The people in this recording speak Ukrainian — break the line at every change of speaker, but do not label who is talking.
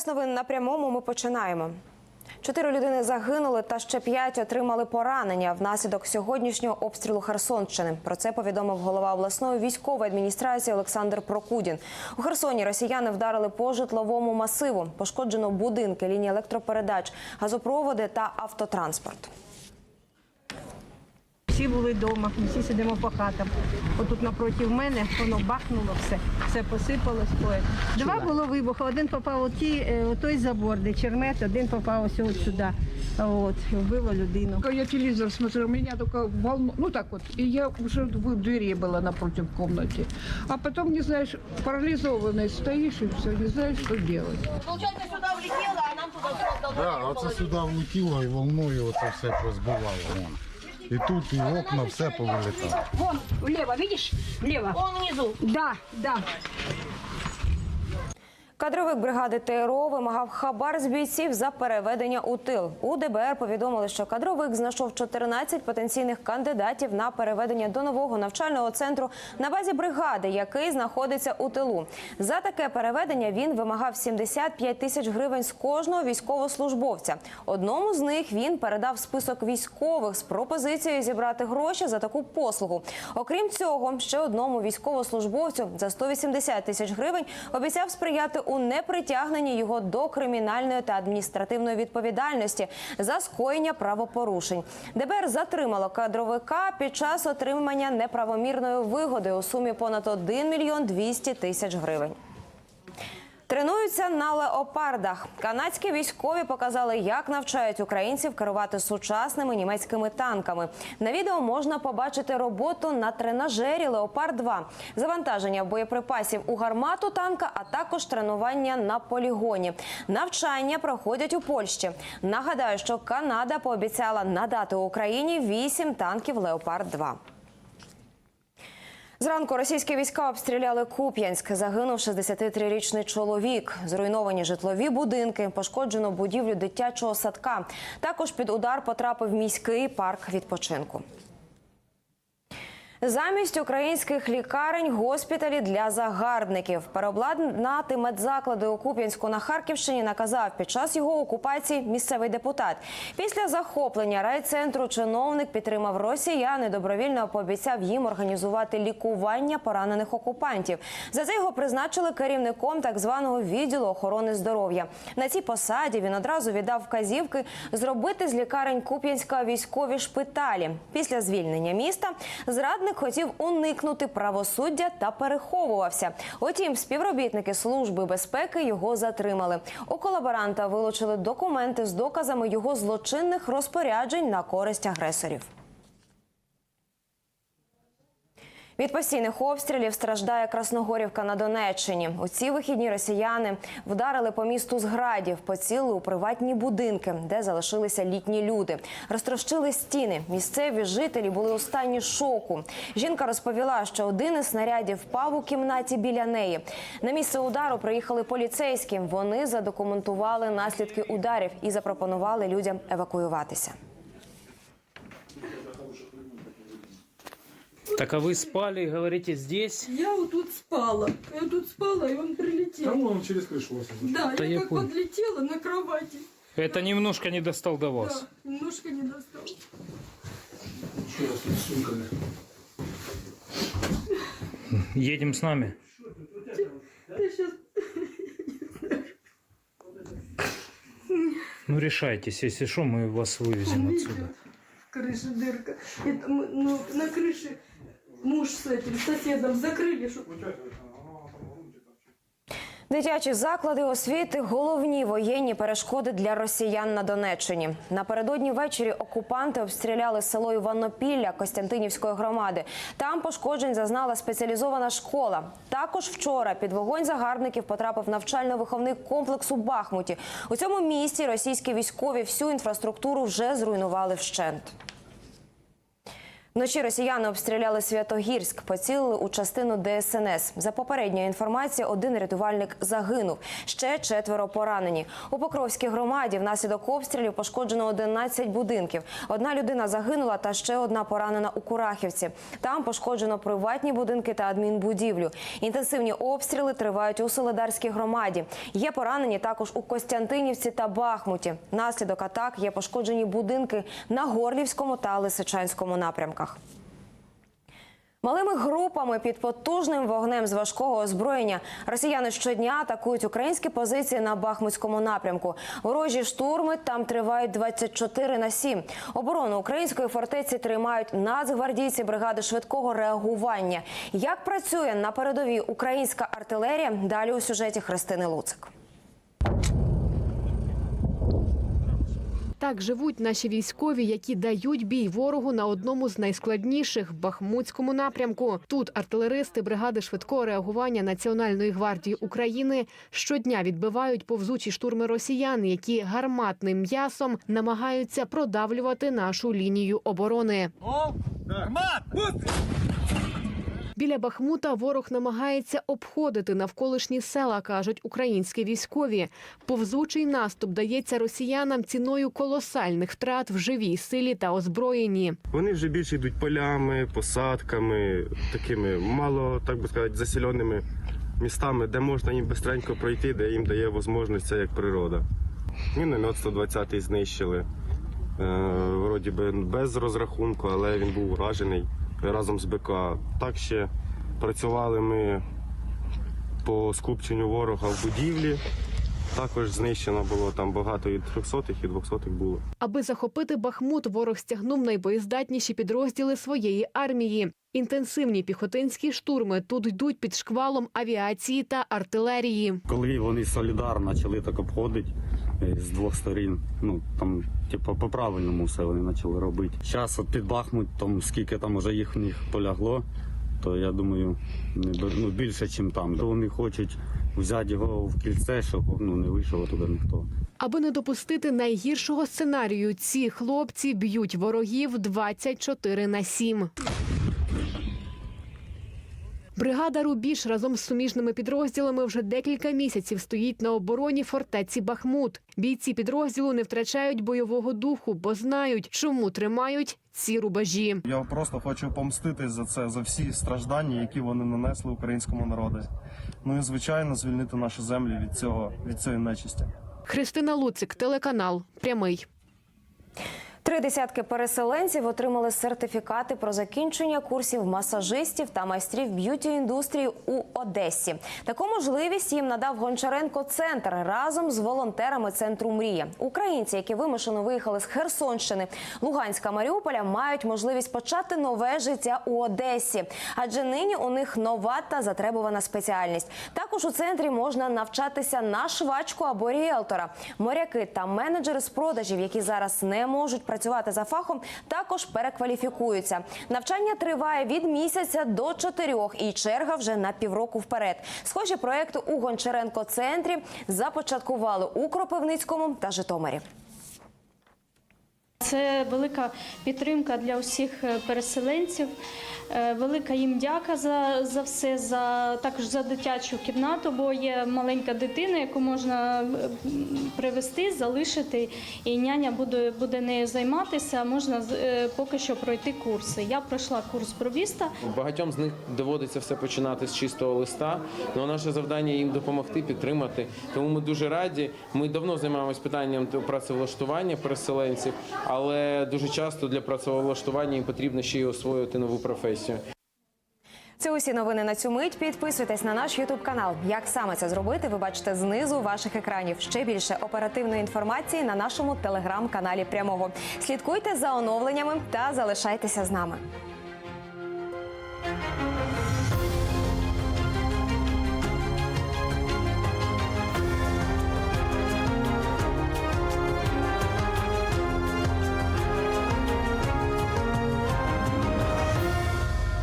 Час новин на прямому. Ми починаємо. Чотири людини загинули та ще п'ять отримали поранення внаслідок сьогоднішнього обстрілу Херсонщини. Про це повідомив голова обласної військової адміністрації Олександр Прокудін. У Херсоні росіяни вдарили по житловому масиву. Пошкоджено будинки, лінії електропередач, газопроводи та автотранспорт
Всі були вдома, ми всі сидимо по хатам. Отут напроти мене воно бахнуло все, все посипалось. Ой. Два було вибухи. Один попав у ті, е, у той забор, де чермет, один попав ось от сюди. От, і вбило людину.
Я телевизор смотрю, у меня только волну, ну так вот, и я уже в двери была напротив комнаты. А потом, не знаешь, парализованный стоишь и все, не знаешь, что делать.
Получается, сюда влетело, а нам туда давно
Да, оце сюди влетіло і волною оце все розбивало. І тут, і окна, все повилітало.
Вон, влево, видишь? Влево.
Вон внизу.
Да, да.
Кадровик бригади ТРО вимагав хабар з бійців за переведення у тил. У ДБР повідомили, що кадровик знайшов 14 потенційних кандидатів на переведення до нового навчального центру на базі бригади, який знаходиться у тилу. За таке переведення він вимагав 75 тисяч гривень з кожного військовослужбовця. Одному з них він передав список військових з пропозицією зібрати гроші за таку послугу. Окрім цього, ще одному військовослужбовцю за 180 тисяч гривень обіцяв сприяти у непритягненні його до кримінальної та адміністративної відповідальності за скоєння правопорушень. ДБР затримало кадровика під час отримання неправомірної вигоди у сумі понад 1 мільйон 200 тисяч гривень. Тренуються на леопардах. Канадські військові показали, як навчають українців керувати сучасними німецькими танками. На відео можна побачити роботу на тренажері Леопард 2 завантаження боєприпасів у гармату танка, а також тренування на полігоні. Навчання проходять у Польщі. Нагадаю, що Канада пообіцяла надати Україні 8 танків Леопард 2 Зранку російські війська обстріляли Куп'янськ. Загинув 63-річний чоловік. Зруйновані житлові будинки, пошкоджено будівлю дитячого садка. Також під удар потрапив міський парк відпочинку. Замість українських лікарень госпіталі для загарбників переобладнати медзаклади у Куп'янську на Харківщині наказав під час його окупації місцевий депутат. Після захоплення райцентру чиновник підтримав росіян і добровільно пообіцяв їм організувати лікування поранених окупантів. За це його призначили керівником так званого відділу охорони здоров'я. На цій посаді він одразу віддав вказівки зробити з лікарень Куп'янська військові шпиталі. Після звільнення міста зрадник хотів уникнути правосуддя та переховувався. Утім, співробітники служби безпеки його затримали. У колаборанта вилучили документи з доказами його злочинних розпоряджень на користь агресорів. Від постійних обстрілів страждає Красногорівка на Донеччині. У ці вихідні росіяни вдарили по місту з градів, поцілили у приватні будинки, де залишилися літні люди. Розтрощили стіни. Місцеві жителі були у стані шоку. Жінка розповіла, що один із снарядів впав у кімнаті біля неї. На місце удару приїхали поліцейські. Вони задокументували наслідки ударів і запропонували людям евакуюватися.
Так а вы спали, говорите, здесь?
Я вот тут спала. Я тут спала, и он прилетел.
Там он через крышу вас
Да,
Да
я,
я
как
понял.
подлетела на кровати.
Это немножко не достал до вас.
Да, немножко не достал.
Что у вас тут с сумками?
Едем с нами.
Ты сейчас
Ну решайтесь, если что, мы вас вывезем отсюда.
в крыше дырка. Это мы, ну, на крыше муж с этим соседом закрыли, чтобы
Дитячі заклади освіти головні воєнні перешкоди для росіян на Донеччині. Напередодні ввечері окупанти обстріляли село Іванопілля Костянтинівської громади. Там пошкоджень зазнала спеціалізована школа. Також вчора під вогонь загарбників потрапив навчально-виховний комплекс у Бахмуті. У цьому місті російські військові всю інфраструктуру вже зруйнували вщент. Вночі росіяни обстріляли Святогірськ, поцілили у частину ДСНС. За попередньою інформацією, один рятувальник загинув. Ще четверо поранені. У Покровській громаді внаслідок обстрілів пошкоджено 11 будинків. Одна людина загинула та ще одна поранена у Курахівці. Там пошкоджено приватні будинки та адмінбудівлю. Інтенсивні обстріли тривають у Солидарській громаді. Є поранені також у Костянтинівці та Бахмуті. Внаслідок атак є пошкоджені будинки на Горлівському та Лисичанському напрямках. Малими групами під потужним вогнем з важкого озброєння росіяни щодня атакують українські позиції на Бахмутському напрямку. Ворожі штурми там тривають 24 на 7. Оборону української фортеці тримають нацгвардійці бригади швидкого реагування. Як працює на передовій українська артилерія? Далі у сюжеті Христини Луцик.
Так живуть наші військові, які дають бій ворогу на одному з найскладніших бахмутському напрямку. Тут артилеристи бригади швидкого реагування Національної гвардії України щодня відбивають повзучі штурми росіян, які гарматним м'ясом намагаються продавлювати нашу лінію оборони. Біля Бахмута ворог намагається обходити навколишні села, кажуть українські військові. Повзучий наступ дається росіянам ціною колосальних втрат в живій силі та озброєнні.
Вони вже більше йдуть полями, посадками, такими мало, так би сказати, заселеними містами, де можна їм бистренько пройти, де їм дає можливість це як природа. Міномет 120 знищили. Е, вроді би без розрахунку, але він був уражений разом з БК. Так ще працювали ми по скупченню ворога в будівлі. Також знищено було там багато і 300 і 200 було.
Аби захопити Бахмут, ворог стягнув найбоєздатніші підрозділи своєї армії. Інтенсивні піхотинські штурми тут йдуть під шквалом авіації та артилерії.
Коли вони солідарно почали так обходити з двох сторін, ну там, типу, по правильному все вони почали робити. Зараз от під Бахмутом, скільки там уже їх в них полягло, то я думаю, не ну, більше, ніж там. То вони хочуть взяти його в кільце, щоб ну, не вийшов туди ніхто.
Аби не допустити найгіршого сценарію, ці хлопці б'ють ворогів 24 на 7. Бригада Рубіж разом з суміжними підрозділами вже декілька місяців стоїть на обороні фортеці Бахмут. Бійці підрозділу не втрачають бойового духу, бо знають, чому тримають ці рубежі.
Я просто хочу помститись за це, за всі страждання, які вони нанесли українському народу. Ну і звичайно, звільнити наші землі від цього від цієї нечисті.
Христина Луцик, телеканал Прямий.
Три десятки переселенців отримали сертифікати про закінчення курсів масажистів та майстрів б'юті індустрії у Одесі. Таку можливість їм надав Гончаренко центр разом з волонтерами центру Мрія. Українці, які вимушено виїхали з Херсонщини, Луганська Маріуполя, мають можливість почати нове життя у Одесі, адже нині у них нова та затребувана спеціальність. Також у центрі можна навчатися на швачку або ріелтора. Моряки та менеджери з продажів, які зараз не можуть працювати за фахом, також перекваліфікуються. Навчання триває від місяця до чотирьох, і черга вже на півроку вперед. Схожі проекти у Гончаренко центрі започаткували у Кропивницькому та Житомирі.
Це велика підтримка для усіх е, переселенців. Е, Велика їм дяка за, за все, за також за дитячу кімнату, бо є маленька дитина, яку можна е, привезти, залишити, і няня буде, буде нею займатися. Можна поки що пройти курси. Я пройшла курс бровіста.
Багатьом з них доводиться все починати з чистого листа. Ну, наше завдання їм допомогти, підтримати. Тому ми дуже раді. Ми давно займаємося питанням працевлаштування переселенців, але дуже часто для працевлаштування їм потрібно ще й освоювати нову професію.
Це усі новини на цю мить. Підписуйтесь на наш Ютуб канал. Як саме це зробити, ви бачите знизу ваших екранів. Ще більше оперативної інформації на нашому телеграм-каналі прямого. Слідкуйте за оновленнями та залишайтеся з нами.